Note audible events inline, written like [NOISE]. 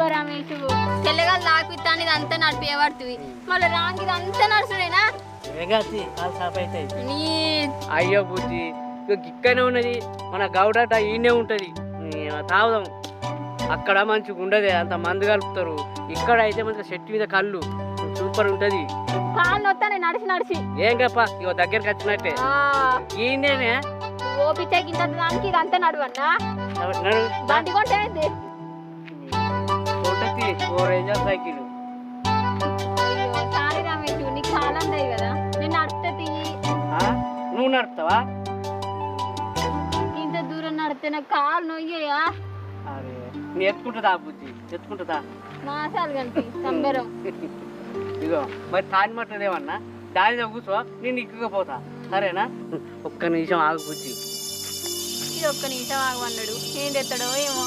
ఇగో రమేష్ తెల్లగా లాపిస్తాను ఇది అంతా నడిపేవాడుతుంది మళ్ళీ రాంగ్ ఇది అంతా నడుచుడేనా నీ అయ్యో ఇక ఇక్కడనే ఉన్నది. మన గౌడట ఈయనే ఉంటుంది. తాగుదాం. అక్కడ మంచిగా ఉండదు అంత మందు కలుపుతారు. ఇక్కడ అయితే మంచిగా చెట్టు మీద కళ్ళు సూపర్ ఉంటుంది. కాళ్ళు నొత్తానే నడిచి నడిచి. ఏం గప్ప ఇగో దగ్గరికి వచ్చినట్టే. ఆ, ఈయనేనే ఓపిచ్చే గింత దానికి ఇది అంతా నడువన్నా? నడు బండి కొంటే ఫోర్ రేంజర్ సైకిల్ అయ్యో సారీ రమేష్ నీకు ఉన్నాయి కదా. నేను నడితే తీయి నువ్వు నడుపుతావా? ఇంత దూరం నడితే నాకు కాలు నొయ్యా అరే నీ ఎత్తుకుంటుందా బుద్ధి ఎత్తుకుంటుందా మాసాలు కనిపి సంబరం. [LAUGHS] ఇగో మరి తాని మట్టదేమన్నా దానిలో కూర్చో నేను ఇక్కుపోతా సరేనా? ఒక్క నిమిషం ఆగు బుద్ధి ఇది ఒక్క నిమిషం ఆగమన్నాడు ఏం తెస్తాడో ఏమో.